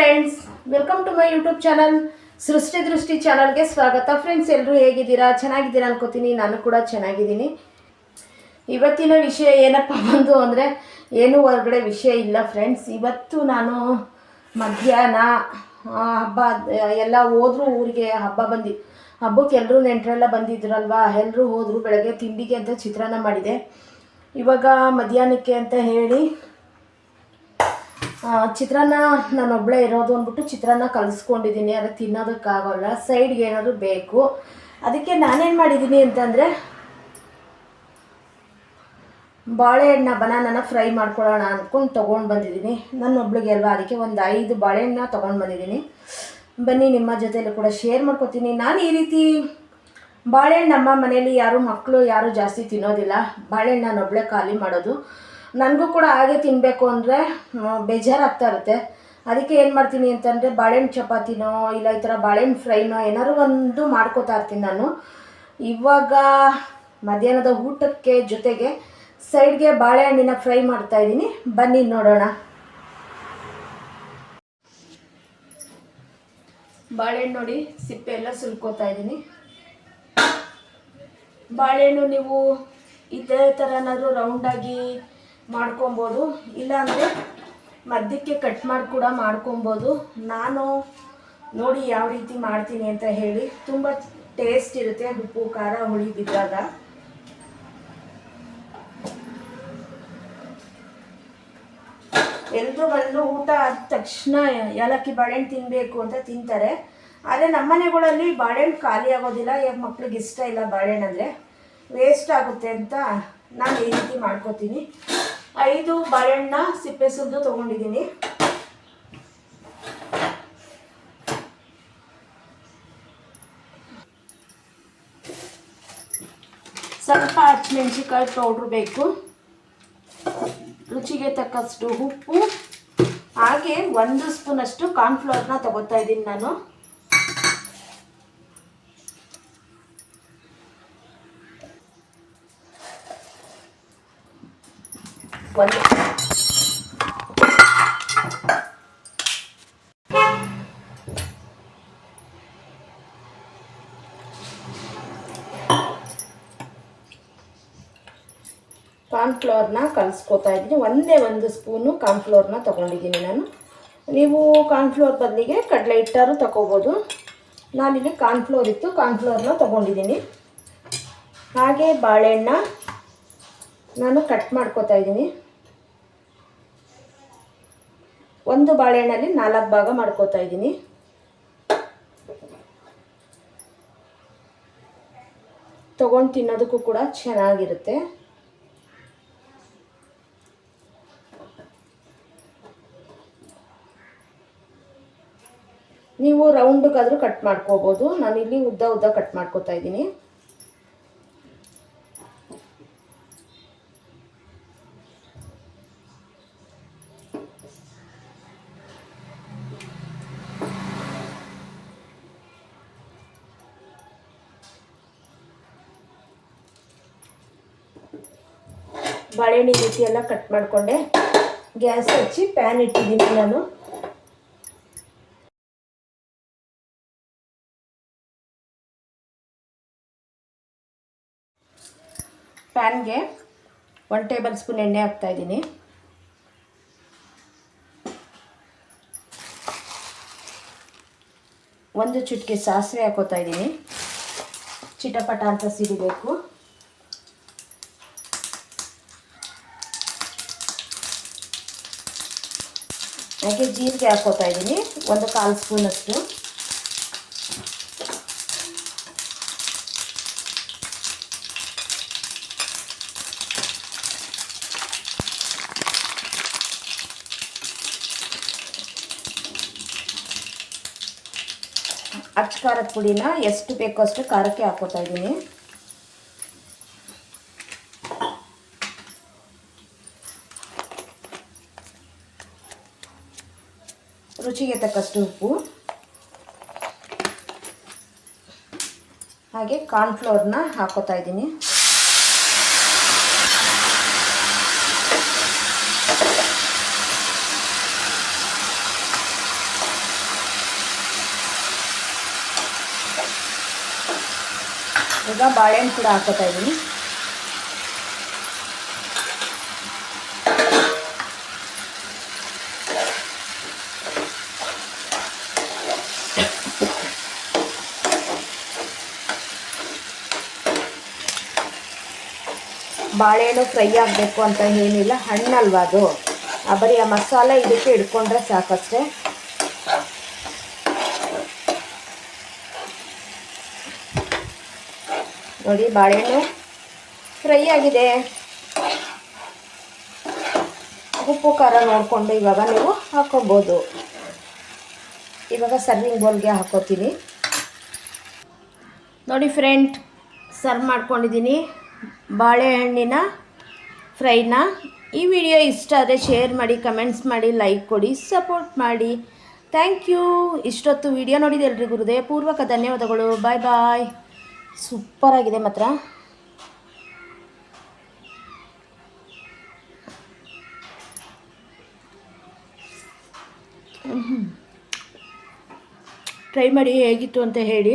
Friends welcome to my YouTube channel Srishti Drishti ಚಾನಲ್ಗೆ ಸ್ವಾಗತ. Friends ಎಲ್ಲರೂ ಹೇಗಿದ್ದೀರಾ? ಚೆನ್ನಾಗಿದ್ದೀರಾ ಅನ್ಕೋತೀನಿ. ನಾನು ಕೂಡ ಚೆನ್ನಾಗಿದ್ದೀನಿ. ಇವತ್ತಿನ ವಿಷಯ ಏನಪ್ಪ ಬಂದು ಅಂದರೆ, ಏನು ಹೊರಗಡೆ ವಿಷಯ ಇಲ್ಲ ಫ್ರೆಂಡ್ಸ್ ಇವತ್ತು ನಾನು ಮಧ್ಯಾಹ್ನ ಹಬ್ಬ, ಎಲ್ಲ ಹೋದರೂ ಊರಿಗೆ ಹಬ್ಬ ಬಂದು. ಹಬ್ಬಕ್ಕೆ ಎಲ್ಲರೂ ನೆಂಟರೆಲ್ಲ ಬಂದಿದ್ರಲ್ವಾ? ಎಲ್ಲರೂ ಹೋದರು ಬೆಳಗ್ಗೆ ತಿಂಡಿಗೆ ಅಂತ ಚಿತ್ರಾನ್ನ ಮಾಡಿದೆ. ಇವಾಗ ಮಧ್ಯಾಹ್ನಕ್ಕೆ ಅಂತ ಹೇಳಿ ಚಿತ್ರಾನ್ನ ನಾನು ಇರೋದು ಅಂದ್ಬಿಟ್ಟು ಚಿತ್ರಾನ್ನ ಕಲಿಸ್ಕೊಂಡಿದ್ದೀನಿ, ಅದು ತಿನ್ನೋದಕ್ಕಾಗೋಲ್ಲ ಸೈಡ್ಗೆ ಏನಾದರೂ ಬೇಕು. ಅದಕ್ಕೆ ನಾನೇನು ಮಾಡಿದ್ದೀನಿ ಅಂತಂದರೆ, ಬಾಳೆಹಣ್ಣ ಬನಾನನ ಫ್ರೈ ಮಾಡ್ಕೊಳ್ಳೋಣ ಅಂದ್ಕೊಂಡು ತೊಗೊಂಡು ಬಂದಿದ್ದೀನಿ. ನನ್ನ ಒಬ್ಳಿಗೆ ಅಲ್ವಾ, ಅದಕ್ಕೆ ಒಂದು ಐದು ಬಾಳೆಹಣ್ಣ ತೊಗೊಂಡು ಬಂದಿದ್ದೀನಿ. ಬನ್ನಿ, ನಿಮ್ಮ ಜೊತೆಯಲ್ಲೂ ಕೂಡ ಶೇರ್ ಮಾಡ್ಕೊತೀನಿ. ನಾನು ಈ ರೀತಿ ಬಾಳೆಹಣ್ಣು ನಮ್ಮ ಮನೇಲಿ ಯಾರು ಮಕ್ಕಳು ಯಾರು ಜಾಸ್ತಿ ತಿನ್ನೋದಿಲ್ಲ. ಬಾಳೆಹಣ್ಣು ಒಬ್ಬಳೇ ಖಾಲಿ ಮಾಡೋದು. ನನಗೂ ಕೂಡ ಹಾಗೆ ತಿನ್ನಬೇಕು ಅಂದರೆ ಬೇಜಾರಾಗ್ತಾ ಇರುತ್ತೆ. ಅದಕ್ಕೆ ಏನು ಮಾಡ್ತೀನಿ ಅಂತಂದರೆ, ಬಾಳೆಹಣ್ಣು ಚಪಾತಿನೋ, ಇಲ್ಲ ಈ ಥರ ಬಾಳೆಹಣ್ಣು ಫ್ರೈನೋ ಏನಾದ್ರು ಒಂದು ಮಾಡ್ಕೋತಾ ಇರ್ತೀನಿ ನಾನು. ಇವಾಗ ಮಧ್ಯಾಹ್ನದ ಊಟಕ್ಕೆ ಜೊತೆಗೆ ಸೈಡ್ಗೆ ಬಾಳೆಹಣ್ಣಿನ ಫ್ರೈ ಮಾಡ್ತಾ ಇದ್ದೀನಿ. ಬನ್ನಿ ನೋಡೋಣ. ಬಾಳೆಹಣ್ಣು ನೋಡಿ, ಸಿಪ್ಪೆ ಎಲ್ಲ ಸುಲ್ಕೋತಾ ಇದ್ದೀನಿ. ಬಾಳೆಹಣ್ಣು ನೀವು ಇದೇ ಥರನಾದ್ರೂ ರೌಂಡಾಗಿ ಮಾಡ್ಕೊಬೋದು. ಇಲ್ಲಾಂದರೆ ಮಧ್ಯಕ್ಕೆ ಕಟ್ ಮಾಡಿ ಕೂಡ ಮಾಡ್ಕೊಬೋದು. ನಾನು ನೋಡಿ ಯಾವ ರೀತಿ ಮಾಡ್ತೀನಿ ಅಂತ ಹೇಳಿ. ತುಂಬ ಟೇಸ್ಟ್ ಇರುತ್ತೆ ಉಪ್ಪು, ಖಾರ, ಹುಳಿ ಬಿದ್ದಾಗ. ಎಲ್ಲರೂ ಬಂದು ಊಟ ಆದ ತಕ್ಷಣ ಏಲಕ್ಕಿ ಬಾಳೆಹಣ್ಣು ತಿನ್ನಬೇಕು ಅಂತ ತಿಂತಾರೆ. ಆದರೆ ನಮ್ಮನೆಗಳಲ್ಲಿ ಬಾಳೆಹಣ್ಣು ಖಾಲಿ ಆಗೋದಿಲ್ಲ. ಯಾಕೆ ಮಕ್ಳಿಗೆ ಇಷ್ಟ ಇಲ್ಲ ಬಾಳೆಹಣ್ಣು ಅಂದರೆ. ವೇಸ್ಟ್ ಆಗುತ್ತೆ ಅಂತ ನಾನು ಈ ರೀತಿ ಮಾಡ್ಕೋತೀನಿ. ಐದು ಬಾಳೆಹಣ್ಣ ಸಿಪ್ಪೆ ಸುಲಿದು ತೊಗೊಂಡಿದ್ದೀನಿ. ಸ್ವಲ್ಪ ಹಸಿಮೆಣ್ಸಿಕಾಯಿ ಪೌಡ್ರ್ ಬೇಕು. ರುಚಿಗೆ ತಕ್ಕಷ್ಟು ಉಪ್ಪು. ಹಾಗೆ ಒಂದು ಸ್ಪೂನಷ್ಟು ಕಾರ್ನ್ಫ್ಲವರ್ನ ತಗೋತಾ ಇದ್ದೀನಿ ನಾನು. ಒಂದು ಕಾರ್ನ್ಫ್ಲೋರ್ನ ಕಲಿಸ್ಕೊತಾ ಇದ್ದೀನಿ. ಒಂದೇ ಒಂದು ಸ್ಪೂನು ಕಾರ್ನ್ಫ್ಲವರ್ನ ತೊಗೊಂಡಿದ್ದೀನಿ ನಾನು. ನೀವು ಕಾರ್ನ್ಫ್ಲವರ್ ಬದಲಿಗೆ ಕಡಲೆ ಹಿಟ್ಟಾರು ತಗೋಬೋದು ನಾನಿಲ್ಲಿ ಕಾರ್ನ್ಫ್ಲೋರ್ ಇತ್ತು ಫ್ಲೋರ್ನ ತೊಗೊಂಡಿದ್ದೀನಿ. ಹಾಗೆ ಬಾಳೆಹಣ್ಣ ನಾನು ಕಟ್ ಮಾಡ್ಕೋತಾ ಇದ್ದೀನಿ. ಒಂದು ಬಾಳೆಹಣ್ಣಲ್ಲಿ ನಾಲ್ಕು ಭಾಗ ಮಾಡ್ಕೋತಾ ಇದ್ದೀನಿ. ತಗೊಂಡು ತಿನ್ನೋದಕ್ಕೂ ಕೂಡ ಚೆನ್ನಾಗಿರುತ್ತೆ. ನೀವು ರೌಂಡ್ಗಾದರೂ ಕಟ್ ಮಾಡ್ಕೋಬೋದು. ನಾನಿಲ್ಲಿ ಉದ್ದ ಉದ್ದ ಕಟ್ ಮಾಡ್ಕೋತಾ ಇದ್ದೀನಿ. ಬಾಳೆಹಣ್ಣು ರೀತಿ ಎಲ್ಲ ಕಟ್ ಮಾಡಿಕೊಂಡೆ. ಗ್ಯಾಸ್ ಹಚ್ಚಿ ಪ್ಯಾನ್ ಇಟ್ಟಿದ್ದೀನಿ ನಾನು. ಪ್ಯಾನ್ಗೆ ಒನ್ ಟೇಬಲ್ ಸ್ಪೂನ್ ಎಣ್ಣೆ ಹಾಕ್ತಾ ಇದ್ದೀನಿ. ಒಂದು ಚುಟ್ಕೆ ಸಾಸಿವೆ ಹಾಕೋತಾ ಇದ್ದೀನಿ. ಚಿಟಪಟ ಅಂತ ಸಿಡಿಬೇಕು. ಹಾಗೆ ಜೀರಿಗೆ ಹಾಕೋತಾ ಇದ್ದೀನಿ. ಒಂದು ಕಾಲು ಸ್ಪೂನಷ್ಟು ಅಚ್ಚ ಖಾರದ ಪುಡಿನ ಎಷ್ಟು ಬೇಕೋ ಅಷ್ಟು ಖಾರಕ್ಕೆ ಹಾಕೋತಾ ಇದ್ದೀನಿ. ರುಚಿಗೆ ತಕ್ಕಷ್ಟು ಉಪ್ಪು. ಹಾಗೆ ಕಾರ್ನ್ಫ್ಲೋರ್ನ ಹಾಕೋತಾ ಇದ್ದೀನಿ. ಈಗ ಬಾಳೆಹಣ್ಣು ಕೂಡ ಹಾಕೋತಾ ಇದ್ದೀನಿ. ಬಾಳೆಹಣ್ಣು ಫ್ರೈ ಆಗಬೇಕು ಅಂತ ಏನಿಲ್ಲ, ಹಣ್ಣಲ್ವ ಅದು? ಆ, ಬರೀ ಆ ಮಸಾಲೆ ಇದಕ್ಕೆ ಇಟ್ಕೊಂಡ್ರೆ ಸಾಕಷ್ಟೇ. ನೋಡಿ, ಬಾಳೆಹಣ್ಣು ಫ್ರೈ ಆಗಿದೆ. ಉಪ್ಪು, ಖಾರ ನೋಡಿಕೊಂಡು ಇವಾಗ ನೀವು ಹಾಕೊಬೋದು. ಇವಾಗ ಸರ್ವಿಂಗ್ ಬೌಲ್ಗೆ ಹಾಕೋತೀನಿ. ನೋಡಿ ಫ್ರೆಂಡ್ ಸರ್ವ್ ಮಾಡ್ಕೊಂಡಿದ್ದೀನಿ. ಬಾಳೆಹಣ್ಣಿನ ಫ್ರೈನ ಈ ವಿಡಿಯೋ ಇಷ್ಟ ಆದರೆ ಶೇರ್ ಮಾಡಿ, ಕಮೆಂಟ್ಸ್ ಮಾಡಿ, ಲೈಕ್ ಕೊಡಿ, ಸಪೋರ್ಟ್ ಮಾಡಿ. Thank you. ಇಷ್ಟೊತ್ತು ವಿಡಿಯೋ ನೋಡಿದ ಎಲ್ರಿಗೂ ಹೃದಯಪೂರ್ವಕ ಧನ್ಯವಾದಗಳು. ಬಾಯ್ ಬಾಯ್ ಸೂಪರಾಗಿದೆ ಮಾತ್ರ. ಟ್ರೈ ಮಾಡಿ ಹೇಗಿತ್ತು ಅಂತ ಹೇಳಿ.